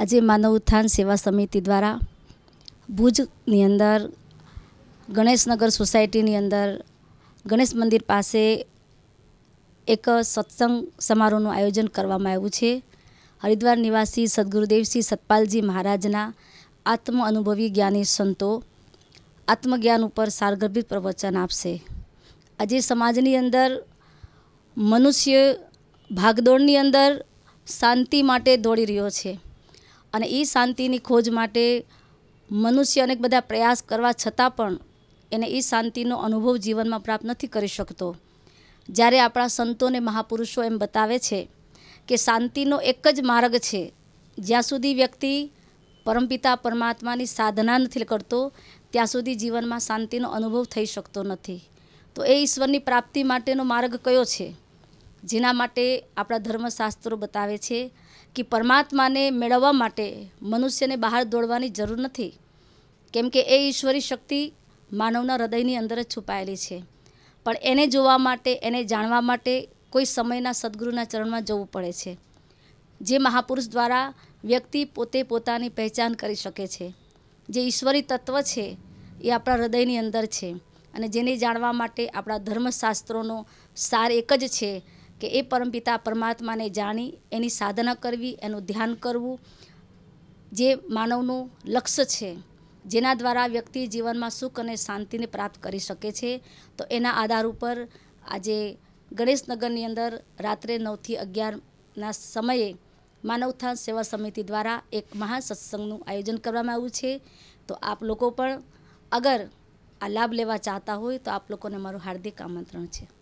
આજે માનવ ઉત્થાન સેવા સમિતિ દ્વારા ભુજની અંદર, ગણેશનગર સોસાયટીની અંદર, ગણેશ મંદિર પાસે એક સત્સંગ સમારોહનું આયોજન કરવામાં આવ્યું છે. હરિદ્વાર નિવાસી સદગુરુદેવશ્રી સતપાલજી મહારાજના આત્મ અનુભવી જ્ઞાની સંતો આત્મજ્ઞાન ઉપર સારગર્ભિત પ્રવચન આપશે. આજે સમાજની અંદર, મનુષ્ય ભાગદોડની અંદર શાંતિ માટે દોડી રહ્યો છે. અને એ શાંતિની ખોજ માટે મનુષ્ય અનેક બધા પ્રયાસ કરવા છતાં પણ એને એ શાંતિનો અનુભવ જીવનમાં પ્રાપ્ત નથી કરી શકતો. જ્યારે આપણા સંતો અને મહાપુરુષો એમ બતાવે છે કે શાંતિનો એક જ માર્ગ છે, જ્યાં સુધી વ્યક્તિ પરમપિતા પરમાત્માની સાધના નથી કરતો, ત્યાં સુધી જીવનમાં શાંતિનો અનુભવ થઈ શકતો નથી. તો એ ઈશ્વરની પ્રાપ્તિ માટેનો માર્ગ કયો છે? જેના માટે આપણા ધર્મશાસ્ત્રો બતાવે છે કે પરમાત્માને મેળવવા માટે મનુષ્યને બહાર દોડવાની જરૂર નથી. કેમ કે એ ઈશ્વરી શક્તિ માનવના હૃદયની અંદર જ છુપાયેલી છે. પણ એને જોવા માટે, એને જાણવા માટે કોઈ સમયના સદગુરુના ચરણમાં જવું પડે છે. જે મહાપુરુષ દ્વારા વ્યક્તિ પોતે પોતાની પહેચાન કરી શકે છે. જે ઈશ્વરી તત્વ છે એ આપણા હૃદયની અંદર છે. અને જેને જાણવા માટે આપણા ધર્મશાસ્ત્રોનો સાર એક જ છે કે એ પરમપિતા પરમાત્માને જાણી, એની સાધના કરવી, એનું ધ્યાન કરવું, જે માનવનું લક્ષ્ય છે, જેના દ્વારા વ્યક્તિ જીવનમાં સુખ અને શાંતિને પ્રાપ્ત કરી શકે છે, તો એના આધાર ઉપર આજે ગણેશનગરની અંદર રાત્રે નવથી અગિયારના સમયે માનવથાન સેવા સમિતિ દ્વારા એક મહા સત્સંગનું આયોજન કરવામાં આવ્યું છે. તો આપ લોકો પણ અગર આ લાભ લેવા ચાહતા હોય તો આપ લોકોને મારું હાર્દિક આમંત્રણ છે.